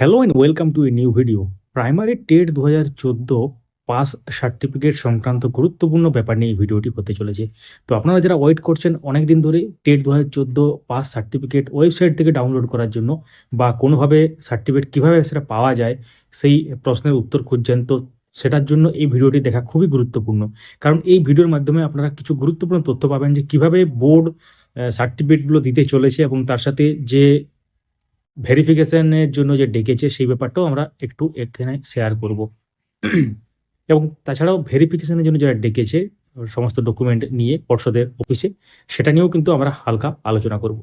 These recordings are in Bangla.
Hello and welcome to a new video primary TET দু হাজার চোদ্দ পাস সার্টিফিকেট সংক্রান্ত গুরুত্বপূর্ণ ব্যাপার নিয়ে এই ভিডিওটি হতে চলেছে। তো আপনারা যারা ওয়েট করছেন অনেক দিন ধরে টেট দু হাজার চোদ্দ পাস সার্টিফিকেট ওয়েবসাইট থেকে ডাউনলোড করার জন্য বা কোনোভাবে সার্টিফিকেট কীভাবে সেটা পাওয়া যায়, সেই প্রশ্নের উত্তর খুঁজছেন, তো সেটার জন্য এই ভিডিওটি দেখা খুবই গুরুত্বপূর্ণ। কারণ এই ভিডিওর মাধ্যমে আপনারা কিছু গুরুত্বপূর্ণ তথ্য পাবেন যে কীভাবে বোর্ড সার্টিফিকেটগুলো দিতে চলেছে এবং তার সাথে যে ভেরিফিকেশনের জন্য যে ডেকেছে সেই ব্যাপারটাও আমরা একটু এখানে শেয়ার করব। এবং তাছাড়াও ভেরিফিকেশনের জন্য যারা ডেকেছে, সমস্ত ডকুমেন্ট নিয়ে পর্ষদের অফিসে সেটা নিয়েও কিন্তু আমরা হালকা আলোচনা করব।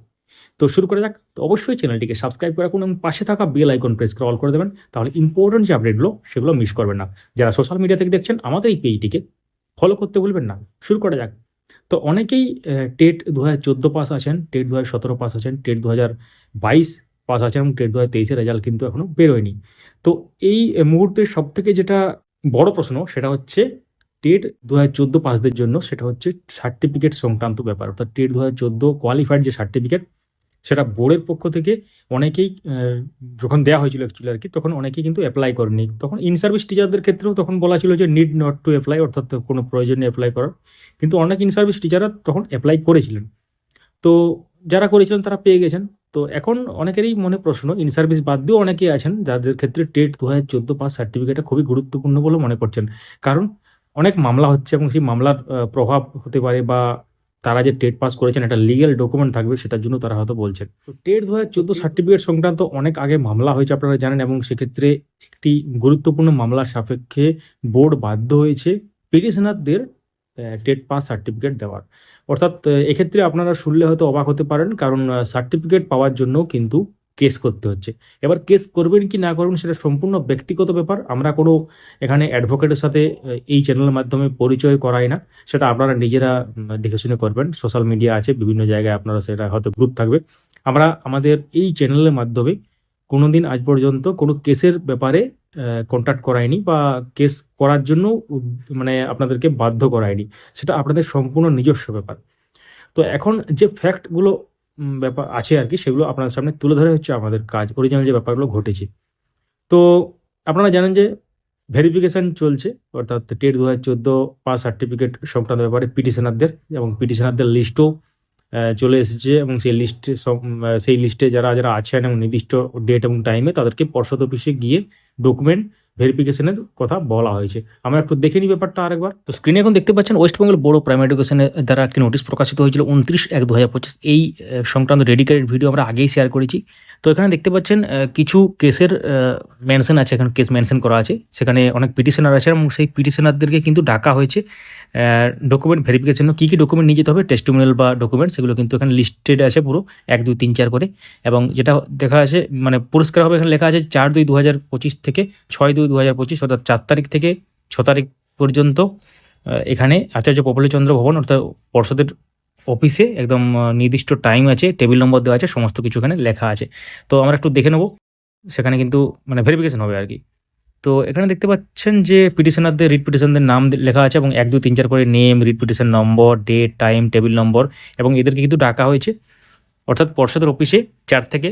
তো শুরু করে যাক। তো অবশ্যই চ্যানেলটিকে সাবস্ক্রাইব করে রাখুন এবং পাশে থাকা বেল আইকন প্রেস করে অল করে দেবেন। তাহলে ইম্পর্টেন্ট যে আপডেটগুলো সেগুলো মিস করবেন না। যারা সোশ্যাল মিডিয়া থেকে দেখছেন, আমাদের এই পেজটিকে ফলো করতে ভুলবেন না। শুরু করা যাক। তো অনেকেই টেট দু হাজার চোদ্দ পাস আছেন, টেট দু হাজার সতেরো পাস আছেন, টেট দু হাজার বাইশ পাস আছে এবং টেট দু হাজার রেজাল্ট কিন্তু এখনও বেরোয়নি। তো এই মুহূর্তে সব থেকে যেটা বড় প্রশ্ন সেটা হচ্ছে টেট দু হাজার চোদ্দ পাসদের জন্য সেটা হচ্ছে সার্টিফিকেট সংক্রান্ত ব্যাপার। অর্থাৎ টেট দু হাজার চোদ্দ কোয়ালিফাইড যে সার্টিফিকেট সেটা বোর্ডের পক্ষ থেকে অনেকেই যখন দেওয়া হয়েছিল অ্যাকচুয়ালি আর কি, তখন অনেকেই কিন্তু অ্যাপ্লাই করেনি। তখন ইন সার্ভিস টিচারদের ক্ষেত্রেও তখন বলা ছিল যে নিড নট টু অ্যাপ্লাই অর্থাৎ কোনো প্রয়োজন অ্যাপ্লাই করার। কিন্তু অনেক ইন সার্ভিস টিচাররা তখন অ্যাপ্লাই করেছিলেন। তো যারা করেছিলেন তারা পেয়ে গেছেন। তো এখন অনেকেরই মনে প্রশ্ন ইন সার্ভিস বাদ দিয়েও অনেকেই আছেন যাদের ক্ষেত্রে টেট দু হাজার চোদ্দ পাস সার্টিফিকেটটা খুবই গুরুত্বপূর্ণ বলে মনে করছেন। কারণ অনেক মামলা হচ্ছে এবং সেই মামলার প্রভাব হতে পারে বা তারা যে টেট পাস করেছেন একটা লিগ্যাল ডকুমেন্ট থাকবে সেটার জন্য তারা হয়তো বলছেন। তো টেট দু হাজার চোদ্দ সার্টিফিকেট সংক্রান্ত অনেক আগে মামলা হয়েছে আপনারা জানেন এবং সেক্ষেত্রে একটি গুরুত্বপূর্ণ মামলার সাপেক্ষে বোর্ড বাধ্য হয়েছে পিটিশনারদের টেট পাস সার্টিফিকেট দেওয়ার। অর্থাৎ এক্ষেত্রে আপনারা শুনলে হয়তো অবাক হতে পারেন, কারণ সার্টিফিকেট পাওয়ার জন্য কিন্তু কেস করতে হচ্ছে। এবার কেস করবেন কি না করবেন সেটা সম্পূর্ণ ব্যক্তিগত ব্যাপার। আমরা কোনো এখানে অ্যাডভোকেটের সাথে এই চ্যানেলের মাধ্যমে পরিচয় করাই না। সেটা আপনারা নিজেরা দেখে শুনে করবেন। সোশ্যাল মিডিয়া আছে, বিভিন্ন জায়গায় আপনারা সেটা হয়তো গ্রুপ থাকবে। আমরা আমাদের এই চ্যানেলের মাধ্যমে কোনো দিন আজ পর্যন্ত কোনো কেসের ব্যাপারে কন্ট্যাক্ট করায়নি বা কেস করার জন্য মানে আপনাদেরকে বাধ্য করায়নি। সেটা আপনাদের সম্পূর্ণ নিজস্ব ব্যাপার। তো এখন যে ফ্যাক্টগুলো ব্যাপার আছে আর কি, সেগুলো আপনাদের সামনে তুলে ধরে হচ্ছে আমাদের কাজ। অরিজিনাল যে ব্যাপারগুলো ঘটেছে। তো আপনারা জানেন যে ভেরিফিকেশন চলছে, অর্থাৎ টেট দু হাজার চোদ্দ পাস সার্টিফিকেট সংক্রান্ত ব্যাপারে পিটিশনারদের এবং পিটিশনারদের লিস্টও চলে এসেছে এবং সেই লিস্টে সেই লিস্টে যারা যারা আছেন এবং নির্দিষ্ট ডেট এবং টাইমে তাদেরকে পর্ষদ অফিসে গিয়ে ডকুমেন্ট ভেরিফিকেশনের কথা বলা হয়েছে। আমরা একটু দেখে নিই ব্যাপারটা আরেকবার। তো স্ক্রিনে এখন দেখতে পাচ্ছেন West Bengal board of primary এডুকেশনের দ্বারা একটি নোটিশ প্রকাশিত হয়েছিল উনত্রিশ এক দু হাজার পঁচিশ। এই সংক্রান্ত ডেডিকেটেড ভিডিও আমরা আগেই শেয়ার করেছি। তো এখানে দেখতে পাচ্ছেন কিছু কেসের মেনশন আছে, এখানে কেস মেনশন করা আছে। সেখানে অনেক পিটিশনার আছে এবং সেই পিটিশনারদেরকে কিন্তু ডাকা হয়েছে। ডকুমেন্ট ভেরিফিকেশন কী কী ডকুমেন্ট নিয়ে যেতে হবে টেস্টিমোনিয়াল বা ডকুমেন্ট সেগুলো কিন্তু এখানে লিস্টেড আছে পুরো, এক, দুই, তিন, চার করে। এবং যেটা দেখা আছে মানে পরিষ্কার হবে এখানে লেখা আছে চার, দুই দু হাজার পঁচিশ থেকে ছয়, দুই দু হাজার পঁচিশ, অর্থাৎ চার তারিখ থেকে ছ তারিখ পর্যন্ত এখানে আচার্য প্রফুল্লচন্দ্র ভবন, অর্থাৎ পর্ষদের অফিসে একদম নির্দিষ্ট টাইম আছে টেবিল নম্বর দেওয়া আছে, সমস্ত কিছু এখানে লেখা আছে। তো আমরা একটু দেখে নেব, সেখানে কিন্তু মানে ভেরিফিকেশন হবে আর কি। তো এখানে দেখতে পাচ্ছেন যে পিটিশনারদের রিট পিটিশনদের নাম লেখা আছে এবং এক দুই তিন, চার করে name writ petition number date time table number এবং এদেরকে কিন্তু ডাকা হয়েছে। অর্থাৎ পর্ষদের অফিসে চার থেকে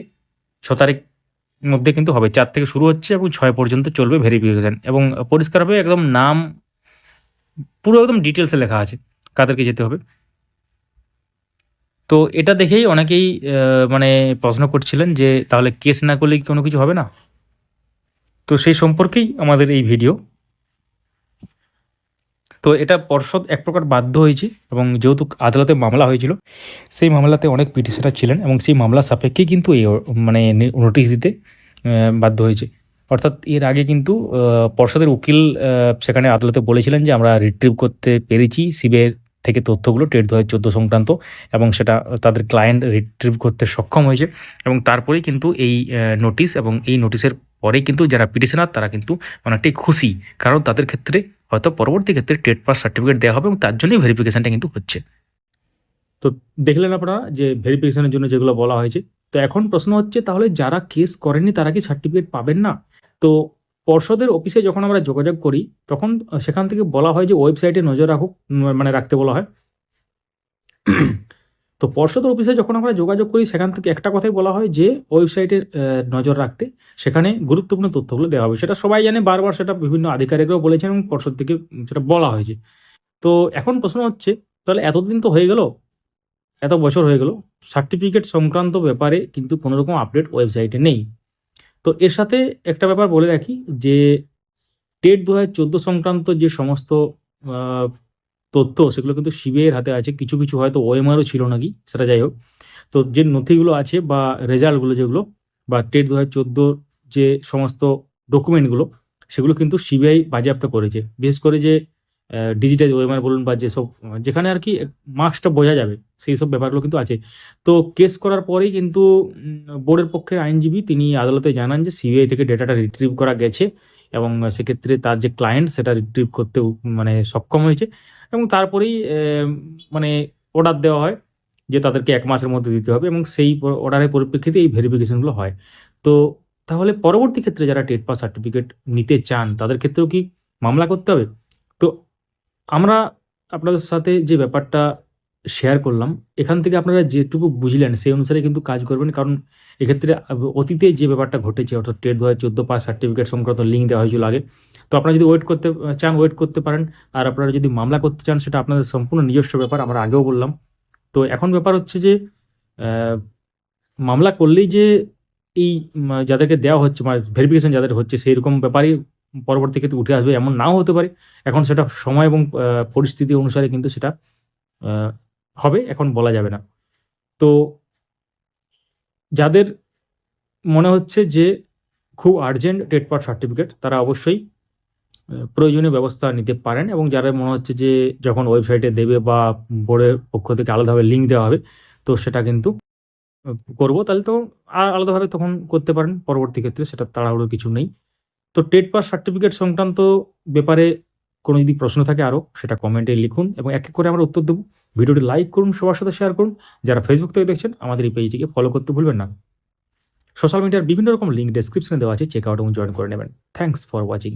ছ তারিখ মধ্যে কিন্তু হবে। চার থেকে শুরু হচ্ছে এবং ছয় পর্যন্ত চলবে ভেরিফিকেশান এবং পরিষ্কারভাবে একদম নাম, পুরো একদম ডিটেলসে লেখা আছে কাদেরকে যেতে হবে। তো এটা দেখেই অনেকেই মানে প্রশ্ন করছিলেন যে তাহলে কেস না করলে কি কোনো কিছু হবে না? তো সেই সম্পর্কেই আমাদের এই ভিডিও তো এটা পর্ষদ এক প্রকার বাধ্য হয়েছে এবং যেহেতু আদালতে মামলা হয়েছিল, সেই মামলাতে অনেক পিটিশনার ছিলেন এবং সেই মামলা সাপেক্ষে কিন্তু এই মানে নোটিশ দিতে বাধ্য হয়েছে। অর্থাৎ এর আগে কিন্তু পর্ষদের উকিল সেখানে আদালতে বলেছিলেন যে আমরা রিট্রিভ করতে পেরেছি সিবিআই থেকে তথ্যগুলো টেট দু হাজার চোদ্দ সংক্রান্ত এবং সেটা তাদের ক্লায়েন্ট রিট্রিভ করতে সক্ষম হয়েছে এবং তারপরেই কিন্তু এই নোটিশ এবং এই নোটিশের পরেই কিন্তু যারা পিটিশনার, তারা কিন্তু অনেকটাই খুশি। কারণ তাদের ক্ষেত্রে হয়তো পরবর্তী ক্ষেত্রে টেট পাস সার্টিফিকেট দেওয়া হবে এবং তার জন্যই ভেরিফিকেশানটা কিন্তু হচ্ছে। তো দেখলেন আপনারা যে ভেরিফিকেশনের জন্য যেগুলো বলা হয়েছে। তো এখন প্রশ্ন হচ্ছে, তাহলে যারা কেস করেনি তারা কি সার্টিফিকেট পাবেন না? তো পর্ষদের অফিসে যখন আমরা যোগাযোগ করি, তখন সেখান থেকে বলা হয় যে ওয়েবসাইটে নজর রাখুক মানে রাখতে বলা হয়। তো পর্ষদের অফিসে যখন আমরা যোগাযোগ করি সেখান থেকে একটা কথাই বলা হয় যে ওয়েবসাইটের আহ, নজর রাখতে। সেখানে গুরুত্বপূর্ণ তথ্যগুলো দেওয়া হবে। সেটা সবাই জানে বারবার সেটা বিভিন্ন আধিকারিকরাও বলেছেন এবং পর্ষদ থেকে সেটা বলা হয়েছে। তো এখন প্রশ্ন হচ্ছে তাহলে এতদিন তো হয়ে গেল এত বছর হয়ে গেল সার্টিফিকেট সংক্রান্ত ব্যাপারে কিন্তু কোনো রকম আপডেট ওয়েবসাইটে নেই। তো এর সাথে একটা ব্যাপার বলে রাখি যে টেট দু হাজার চোদ্দ সংক্রান্ত যে সমস্ত তথ্য সেগুলো কিন্তু সিবিআইয়ের হাতে আছে। কিছু কিছু হয়তো ওএমআরও ছিল নাকি, সেটা যাই হোক। তো যে নথিগুলো আছে বা রেজাল্টগুলো যেগুলো বা টেট দু হাজার যে সমস্ত ডকুমেন্টগুলো, সেগুলো কিন্তু সিবিআই বাজেয়াপ্ত করেছে। বিশেষ করে যে ডিজিটাল ওএমআর বলুন বা যেসব, যেখানে আর কি মার্কসটা বোঝা যাবে, সেই সব ব্যাপারগুলো কিন্তু আছে। তো কেস করার পরেই কিন্তু বোর্ডের পক্ষের আইনজীবী তিনি আদালতে জানান যে সিবিআই থেকে ডেটাটা রিট্রিভ করা গেছে। এবং সেক্ষেত্রে তার যে ক্লায়েন্ট সেটা রিট্রিভ করতে মানে সক্ষম হয়েছে এবং তারপরেই মানে অর্ডার দেওয়া হয় যে তাদেরকে এক মাসের মধ্যে দিতে হবে এবং সেই অর্ডারের পরিপ্রেক্ষিতে এই ভেরিফিকেশনগুলো হয়। তো তাহলে পরবর্তী ক্ষেত্রে যারা টেট পাস সার্টিফিকেট নিতে চান, তাদের ক্ষেত্রেও কি মামলা করতে হবে? তো আমরা আপনাদের সাথে যে ব্যাপারটা শেয়ার করলাম, এখান থেকে আপনারা যেটুকু বুঝলেন, সেই অনুসারে কিন্তু কাজ করবেন। কারণ এক্ষেত্রে অতীতে যে ব্যাপারটা ঘটেছে, অর্থাৎ টেট দু হাজার চোদ্দ পাস সার্টিফিকেট সংক্রান্ত লিঙ্ক দেওয়া হয়েছিল আগে, তো আপনারা যদি ওয়েট করতে চান ওয়েট করতে পারেন, আর আপনারা যদি মামলা করতে চান, সেটা আপনাদের সম্পূর্ণ নিজস্ব ব্যাপার, আমরা আগেও বললাম। তো এখন ব্যাপার হচ্ছে যে মামলা করলেই যে এই যাদেরকে দেওয়া হচ্ছে মানে ভেরিফিকেশন যাদের হচ্ছে সেই রকম ব্যাপারই পরবর্তী ক্ষেত্রে উঠে আসবে, এমন নাও হতে পারে। এখন সেটা সময় এবং পরিস্থিতি অনুসারে কিন্তু সেটা হবে, এখন বলা যাবে না। তো যাদের মনে হচ্ছে যে খুব আর্জেন্ট টেট পাস সার্টিফিকেট তারা অবশ্যই প্রয়োজনীয় ব্যবস্থা নিতে পারেন এবং যারা মনে হচ্ছে যে যখন ওয়েবসাইটে দেবে বা বোর্ডের পক্ষ থেকে আলাদাভাবে লিঙ্ক দেওয়া হবে, তো সেটা কিন্তু করব। তাহলে তো আর আলাদাভাবে তখন করতে পারেন, পরবর্তী ক্ষেত্রে সেটা তাড়াহুড়ো কিছু নেই। তো টেট পাস সার্টিফিকেট সংক্রান্ত ব্যাপারে কোনো যদি প্রশ্ন থাকে আরও, সেটা কমেন্টে লিখুন এবং এক এক করে আমরা উত্তর দেবো। ভিডিওটি লাইক করুন, সবার সাথে শেয়ার করুন। যারা ফেসবুক থেকে দেখছেন, আমাদের এই পেজটিকে ফলো করতে ভুলবেন না। সোশ্যাল মিডিয়ার বিভিন্ন রকম লিঙ্ক ডেসক্রিপশনে দেওয়া আছে চেক আউট এবং জয়েন করে নেবেন। Thanks for watching